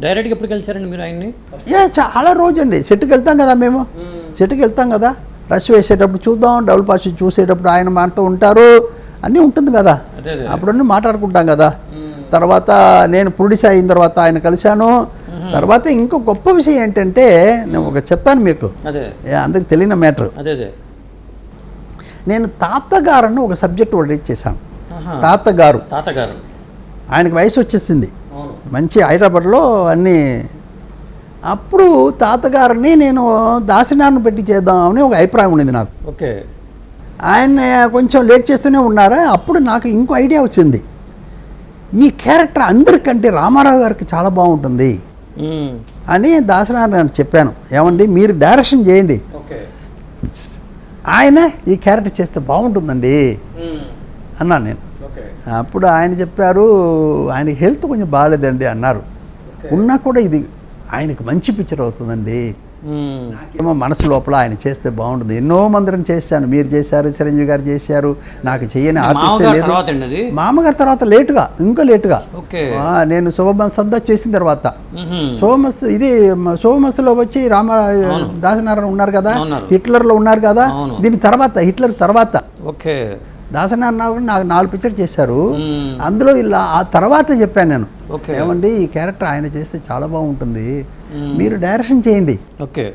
డైరెక్ట్గా ఎప్పుడు కలిసారండి మీరు ఆయన్ని? ఏ చాలా రోజు అండి సెట్కి వెళ్తాం కదా మేము. సెట్కి వెళ్తాం కదా. రష్ వేసేటప్పుడు చూద్దాం డబుల్ పాస్ చూసేటప్పుడు ఆయన మనతో ఉంటారు. అన్నీ ఉంటుంది కదా. అప్పుడన్నీ మాట్లాడుకుంటాం కదా. తర్వాత నేను ప్రొడ్యూస్ అయిన తర్వాత ఆయన కలిశాను. తర్వాత ఇంకో గొప్ప విషయం ఏంటంటే నేను ఒక చెప్తాను మీకు. అందరికి తెలియని మ్యాటర్. నేను తాతగారని ఒక సబ్జెక్ట్ ఒకటి చేశాను. తాతగారు. తాతగారు. ఆయనకి వయసు వచ్చేసింది. మంచి హైదరాబాద్లో అన్నీ. అప్పుడు తాతగారిని నేను దాసినాన్ని పెట్టి చేద్దామని ఒక అభిప్రాయం ఉండింది నాకు. ఓకే. ఆయన కొంచెం లేట్ చేస్తూనే ఉన్నారా? అప్పుడు నాకు ఇంకో ఐడియా వచ్చింది. ఈ క్యారెక్టర్ అందరికంటే రామారావు గారికి చాలా బాగుంటుంది. అని దాసనారాయణ చెప్పాను. ఏమండి మీరు డైరెక్షన్ చేయండి. ఆయన ఈ క్యారెక్టర్ చేస్తే బాగుంటుందండి. అన్నాను నేను. అప్పుడు ఆయన చెప్పారు ఆయనకి హెల్త్ కొంచెం బాగాలేదండి అన్నారు. ఉన్నా కూడా ఇది ఆయనకి మంచి పిక్చర్ అవుతుందండి. ఏమో మనసు లోపల ఆయన చేస్తే బాగుంటుంది. ఎన్నో మందిరం చేశాను. మీరు చేశారు చిరంజీవి గారు చేశారు. నాకు చేయని ఆర్టిస్టే లేదు. మామగారి తర్వాత లేటుగా ఇంకా లేటుగా. నేను శుభమస్తు అంతా చేసిన తర్వాత. మ్మ్. శుభమస్తు ఇది శుభమస్తులో వచ్చి రామ దాసనారాయణ ఉన్నారు కదా. హిట్లర్లో ఉన్నారు కదా. దీని తర్వాత హిట్లర్ తర్వాత. ఓకే. దాసనారాయణ నాకు నాలుగు పిక్చర్ చేశారు. అందులో ఇలా ఆ తర్వాత చెప్పాను నేను. ఏమండి ఈ క్యారెక్టర్ ఆయన చేస్తే చాలా బాగుంటుంది. మీరు డైరెక్షన్ చేయండి. ఓకే.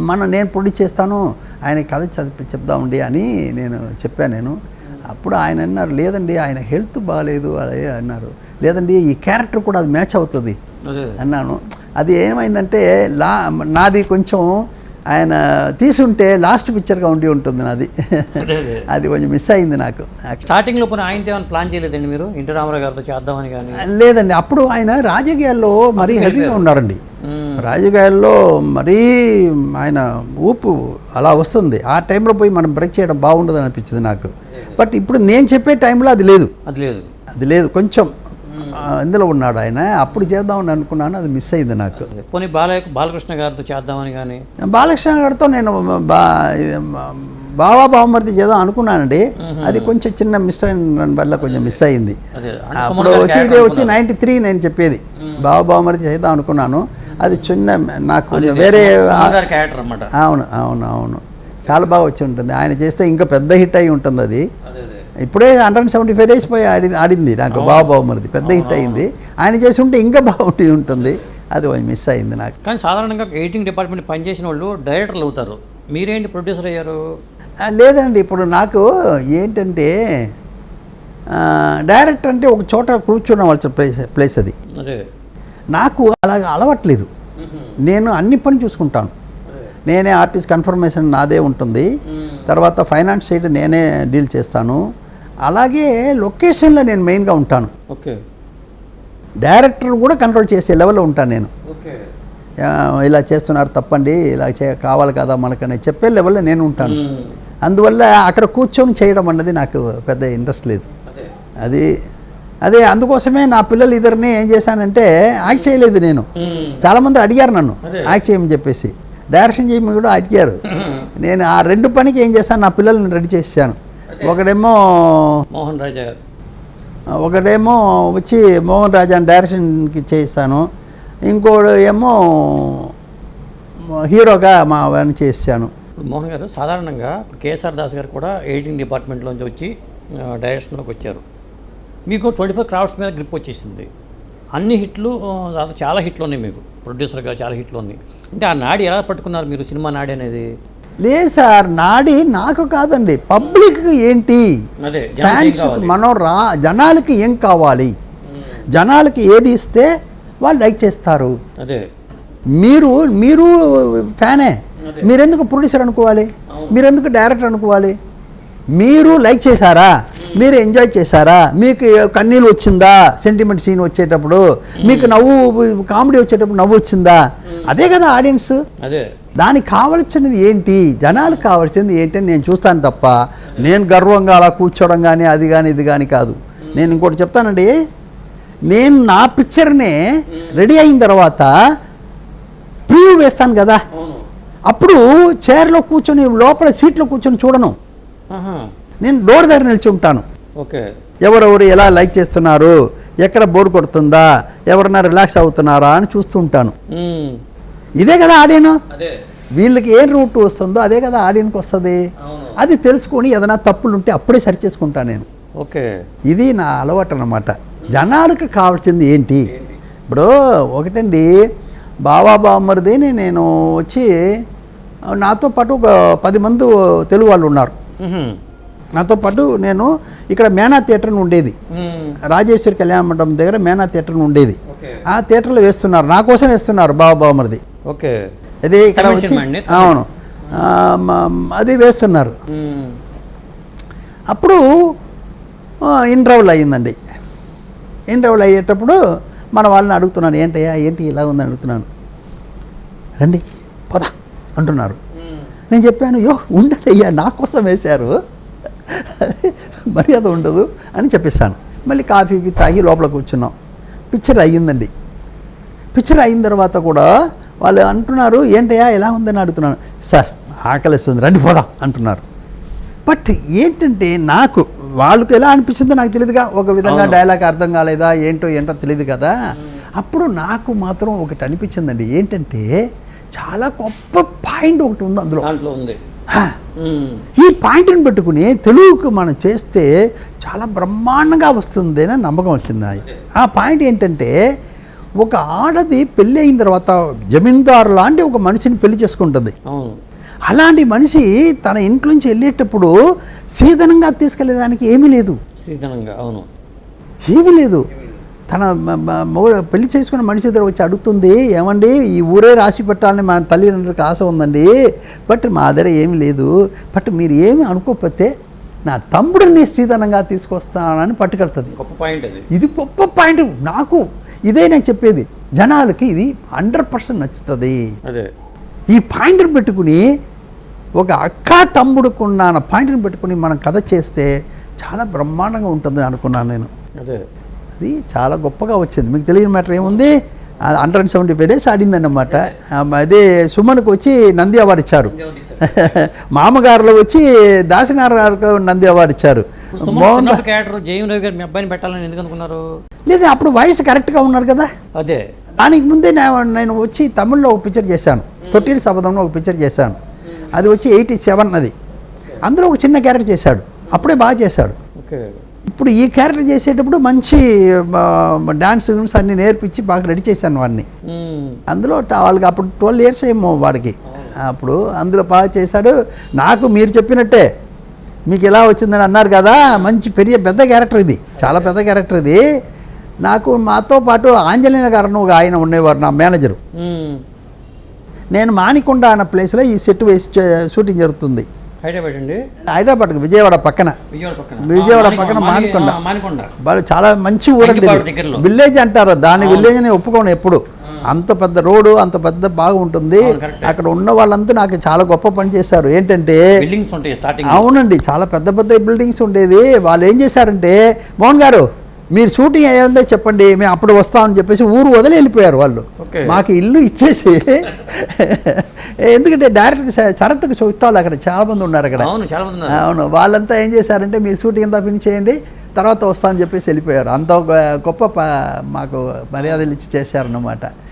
మన నేను ప్రొడ్యూస్ చేస్తాను ఆయన కథ చదివి చెప్దామండి అని నేను చెప్పాను నేను. అప్పుడు ఆయన అన్నారు లేదండి ఆయన హెల్త్ బాగాలేదు అదే అన్నారు. లేదండి ఈ క్యారెక్టర్ కూడా అది మ్యాచ్ అవుతుంది అన్నాను. అది ఏమైందంటే లా నాది కొంచెం ఆయన తీసుంటే లాస్ట్ పిక్చర్గా ఉండి ఉంటుంది నాది. అదే కొంచెం మిస్ అయింది నాకు. స్టార్టింగ్లో పోనీ ఆయనతో ఏమైనా ప్లాన్ చేయలేదండి మీరు? ఇంటి రామారావు గారితో చేద్దామని కానీ? లేదండి. అప్పుడు ఆయన రాజకీయాల్లో మరీ హెవీగా ఉన్నారండి. రాజకీయాల్లో మరీ ఆయన ఊపు అలా వస్తుంది. ఆ టైంలో పోయి మనం బ్రేక్ చేయడం బాగుండదు అనిపించింది నాకు. బట్ ఇప్పుడు నేను చెప్పే టైంలో అది లేదు. అది లేదు. అది లేదు. కొంచెం ఇందులో ఉన్నాడు ఆయన. అప్పుడు చేద్దామని అనుకున్నాను అది మిస్ అయింది నాకు. పోనీ బాలయ్య బాలకృష్ణ గారితో చేద్దామని కానీ? బాలకృష్ణ గారితో నేను బా బావా బావమరిది చేద్దాం అనుకున్నానండి. అది కొంచెం చిన్న మిస్ అయిన వల్ల కొంచెం మిస్ అయింది. అప్పుడు వచ్చి ఇదే వచ్చి నైంటీ త్రీ నేను చెప్పేది. బావ బావమరిది చేద్దాం అనుకున్నాను. అది చిన్న నాకు కొంచెం వేరే అవును అవును అవును. చాలా బాగా వచ్చి ఉంటుంది. ఆయన చేస్తే ఇంకా పెద్ద హిట్ అయి ఉంటుంది అదే. ఇప్పుడే హండ్రెడ్ సెవెంటీ ఫైవ్ డేస్ పోయి ఆడి ఆడింది నాకు బావ బావమరిది పెద్ద హిట్ అయింది. ఆయన చేసి ఉంటే ఇంకా బాగుండి ఉంటుంది. అది కొంచెం మిస్ అయింది నాకు. కానీ సాధారణంగా ఎడిటింగ్ డిపార్ట్మెంట్ పనిచేసిన వాళ్ళు డైరెక్టర్లు అవుతారు. మీరేంటి ప్రొడ్యూసర్ అయ్యారు? లేదండి ఇప్పుడు నాకు ఏంటంటే డైరెక్టర్ అంటే ఒక చోట కూర్చోవడం ప్లేస్ ప్లేస్ అది. అదే. నాకు అలాగ అలవట్లేదు. నేను అన్ని పని చూసుకుంటాను. నేనే ఆర్టిస్ట్ కన్ఫర్మేషన్ నాదే ఉంటుంది. తర్వాత ఫైనాన్స్ సైడ్ నేనే డీల్ చేస్తాను. అలాగే లొకేషన్లో నేను మెయిన్గా ఉంటాను. ఓకే. డైరెక్టర్ కూడా కంట్రోల్ చేసే లెవెల్లో ఉంటాను నేను. ఇలా చేస్తున్నారు తప్పండి ఇలా చే కావాలి కదా మనకని చెప్పే లెవెల్లో నేను ఉంటాను. అందువల్ల అక్కడ కూర్చొని చేయడం అన్నది నాకు పెద్ద ఇంట్రెస్ట్ లేదు. అదే. అది అదే అందుకోసమే నా పిల్లలు ఇద్దరిని ఏం చేశానంటే యాక్ట్ చేయలేదు నేను. చాలామంది అడిగారు నన్ను యాక్ట్ చేయమని చెప్పేసి. డైరెక్షన్ చేయమని కూడా అడిగారు. నేను ఆ రెండు పనికి ఏం చేశాను నా పిల్లల్ని రెడీ చేశాను. ఒకడేమో మోహన్ రాజా గారు. ఒకడేమో వచ్చి మోహన్ రాజాని డైరెక్షన్కి చేశాను ఇంకోడు ఏమో హీరోగా మా వాడిని చేశాను ఇప్పుడు మోహన్ గారు సాధారణంగా కేఎస్ఆర్ దాస్ గారు కూడా ఎడిటింగ్ డిపార్ట్మెంట్లోంచి వచ్చి డైరెక్షన్లోకి వచ్చారు. మీకు ట్వంటీ ఫోర్ క్రాఫ్ట్స్ మీద గ్రిప్ వచ్చేసింది. అన్ని హిట్లు చాలా హిట్లు ఉన్నాయి మీకు. ప్రొడ్యూసర్గా చాలా హిట్లు ఉన్నాయి అంటే ఆ నాడి ఎలా పట్టుకున్నారు మీరు? సినిమా నాడి అనేది? లేదు సార్ నాడి నాకు కాదండి. పబ్లిక్ ఏంటి? ఫ్యాన్స్ మనం రా జనాలకి ఏం కావాలి? జనాలకి ఏది ఇస్తే వాళ్ళు లైక్ చేస్తారు. మీరు మీరు ఫ్యానే. మీరెందుకు ప్రొడ్యూసర్ అనుకోవాలి? మీరెందుకు డైరెక్టర్ అనుకోవాలి? మీరు లైక్ చేశారా? మీరు ఎంజాయ్ చేశారా? మీకు కన్నీళ్ళు వచ్చిందా? సెంటిమెంట్ సీన్ వచ్చేటప్పుడు. మీకు నవ్వు కామెడీ వచ్చేటప్పుడు నవ్వు వచ్చిందా? అదే కదా ఆడియన్స్. అదే. దానికి కావలసినది ఏంటి? జనాలకు కావాల్సింది ఏంటి అని నేను చూస్తాను తప్ప నేను గర్వంగా అలా కూర్చోవడం కానీ అది కానీ ఇది కానీ కాదు. నేను ఇంకోటి చెప్తానండి. నేను నా పిక్చర్నే రెడీ అయిన తర్వాత ప్రివ్యూ వేస్తాను కదా. అప్పుడు చైర్లో కూర్చొని లోపల సీట్లో కూర్చొని చూడను. నేను డోర్ దగ్గర నిలిచి ఉంటాను. ఓకే. ఎవరెవరు ఎలా లైక్ చేస్తున్నారు? ఎక్కడ బోర్ కొడుతుందా? ఎవరన్నా రిలాక్స్ అవుతున్నారా అని చూస్తూ ఉంటాను. ఇదే కదా ఆడియన్? వీళ్ళకి ఏం రూట్ వస్తుందో అదే కదా ఆడియన్కి వస్తుంది. అది తెలుసుకొని ఏదైనా తప్పులు ఉంటే అప్పుడే సరి చేసుకుంటాను నేను. ఓకే. ఇది నా అలవాటు అన్నమాట. జనాలకు కావాల్సింది ఏంటి? ఇప్పుడు ఒకటండి బావా బామ్మరిదిని నేను వచ్చి నాతో పాటు ఒక పది మంది తెలుగు వాళ్ళు ఉన్నారు. నాతో పాటు నేను ఇక్కడ మేనా థియేటర్ ఉండేది. రాజేశ్వరి కళ్యాణ మండపం దగ్గర మేనా థియేటర్ ఉండేది. ఆ థియేటర్లో వేస్తున్నారు. నా కోసం వేస్తున్నారు బావా బామ్మరిది. ఓకే. ఇది ఇక్కడ వచ్చి? అవును. అది వేస్తున్నారు. అప్పుడు ఇంటర్వల్ అయ్యిందండి. ఇంటర్వల్ అయ్యేటప్పుడు మన వాళ్ళని అడుగుతున్నాను ఏంటయ్యా ఏంటి ఇలా ఉందని అడుగుతున్నాను. రండి పద అంటున్నారు. నేను చెప్పాను యో ఉండండి అయ్యా నా కోసం వేశారు. మర్యాద ఉండదు అని చెప్పేస్తాను మళ్ళీ కాఫీ తాగి లోపల కూర్చున్నాం. పిక్చర్ అయ్యిందండి. పిక్చర్ అయిన తర్వాత కూడా వాళ్ళు అంటున్నారు ఏంటయ్యా ఎలా ఉందని అడుగుతున్నాను. సార్ ఆకలిస్తుంది రండి పోదాం అంటున్నారు. బట్ ఏంటంటే నాకు వాళ్ళకి ఎలా అనిపించిందో నాకు తెలియదుగా ఒక విధంగా. డైలాగ్ అర్థం కాలేదా ఏంటో ఏంటో తెలియదు కదా. అప్పుడు నాకు మాత్రం ఒకటి అనిపించిందండి. ఏంటంటే చాలా గొప్ప పాయింట్ ఒకటి ఉంది అందులో. దాంట్లో ఉంది. ఈ పాయింట్ని పెట్టుకుని తెలుగుకు మనం చేస్తే చాలా బ్రహ్మాండంగా వస్తుంది అని నమ్మకం వచ్చింది ఆ పాయింట్ ఏంటంటే ఒక ఆడది పెళ్ళి అయిన తర్వాత జమీందారు లాంటి ఒక మనిషిని పెళ్ళి చేసుకుంటుంది. అలాంటి మనిషి తన ఇంట్లో నుంచి వెళ్ళేటప్పుడు సీదనంగా తీసుకెళ్ళేదానికి ఏమీ లేదు. శ్రీధనంగా అవును. ఏమీ లేదు. తన మొగుడు పెళ్ళి చేసుకున్న మనిషి దగ్గర వచ్చి అడుగుతుంది ఏమండి ఈ ఊరే రాసి పెట్టాలని మా తల్లిదండ్రులకు ఆశ ఉందండి బట్ మా దగ్గర ఏమీ లేదు. బట్ మీరు ఏమి అనుకోకపోతే నా తమ్ముడిని శ్రీధనంగా తీసుకొస్తానని పట్టుకెళ్తుంది. గొప్ప పాయింట్ అది. ఇది గొప్ప పాయింట్. నాకు ఇదే నేను చెప్పేది. జనాలకి ఇది హండ్రెడ్ పర్సెంట్ నచ్చుతుంది. అదే. ఈ పాయింట్ని పెట్టుకుని ఒక అక్క తమ్ముడుకున్న పాయింట్ని పెట్టుకుని మనం కథ చేస్తే చాలా బ్రహ్మాండంగా ఉంటుందని అనుకున్నాను నేను. అదే. అది చాలా గొప్పగా వచ్చింది. మీకు తెలియని మ్యాటర్ ఏముంది? Hundred and seventy five days ఆడిందన్నమాట అదే సుమన్కి వచ్చి నంది అవార్డు ఇచ్చారు. మామగారులో వచ్చి దాసినారాయణకు నంది అవార్డు ఇచ్చారు. బాగుందా? క్యారెక్టర్ జయం రవి గారు మీ అబ్బాయిని పెట్టాలని ఎందుకు అనుకున్నారు? లేదా అప్పుడు వయసు కరెక్ట్గా ఉన్నారు కదా. అదే. దానికి ముందే నేను నేను వచ్చి తమిళ్ళో ఒక పిక్చర్ చేశాను. తొట్టిరి శబదంలో ఒక పిక్చర్ చేశాను. అది వచ్చి ఎయిటీ సెవెన్ అది. అందులో ఒక చిన్న క్యారెక్టర్ చేశాడు. అప్పుడే బాగా చేశాడు. ఓకే. ఇప్పుడు ఈ క్యారెక్టర్ చేసేటప్పుడు మంచి డాన్స్ అన్ని నేర్పించి బాగా రెడీ చేశాను వాడిని. అందులో వాళ్ళకి అప్పుడు ట్వెల్వ్ ఇయర్స్ ఏమో వాడికి. అప్పుడు అందులో బాగా చేశాడు. నాకు మీరు చెప్పినట్టే మీకు ఎలా వచ్చిందని అన్నారు కదా మంచి పెరియ పెద్ద క్యారెక్టర్ ఇది. చాలా పెద్ద క్యారెక్టర్ ఇది. నాకు మాతో పాటు ఆంజనేయ గారు ఒక ఆయన ఉండేవారు నా మేనేజరు. నేను మానికొండ అన్న ప్లేస్లో ఈ సెట్ వేసి షూటింగ్ జరుగుతుంది. హైదరాబాద్ అండి? హైదరాబాద్కి విజయవాడ పక్కన. విజయవాడ పక్కన. విజయవాడ మానికొండ. మానికొండ వాళ్ళు చాలా మంచి ఊరండి. విలేజ్ అంటారు. దాన్ని విలేజ్ అని ఒప్పుకోను ఎప్పుడు. అంత పెద్ద రోడ్డు అంత పెద్ద బాగుంటుంది. అక్కడ ఉన్న వాళ్ళంతా నాకు చాలా గొప్ప పని చేశారు. ఏంటంటే అవునండి చాలా పెద్ద పెద్ద బిల్డింగ్స్ ఉండేది వాళ్ళు ఏం చేశారంటే మోహన్ గారు మీరు షూటింగ్ అయ్యిందో చెప్పండి. మేము అప్పుడు వస్తామని చెప్పేసి ఊరు వదిలి వెళ్ళిపోయారు వాళ్ళు. మాకు ఇల్లు ఇచ్చేసి ఎందుకంటే డైరెక్ట్ శరత్కు చుట్టాలు అక్కడ చాలా మంది ఉన్నారు అక్కడ. అవును. అవును. వాళ్ళంతా ఏం చేశారంటే మీరు షూటింగ్ అంతా ఫినిష్ చేయండి తర్వాత వస్తామని చెప్పేసి వెళ్ళిపోయారు. అంత గొప్ప మాకు మర్యాదలు ఇచ్చి చేశారన్నమాట.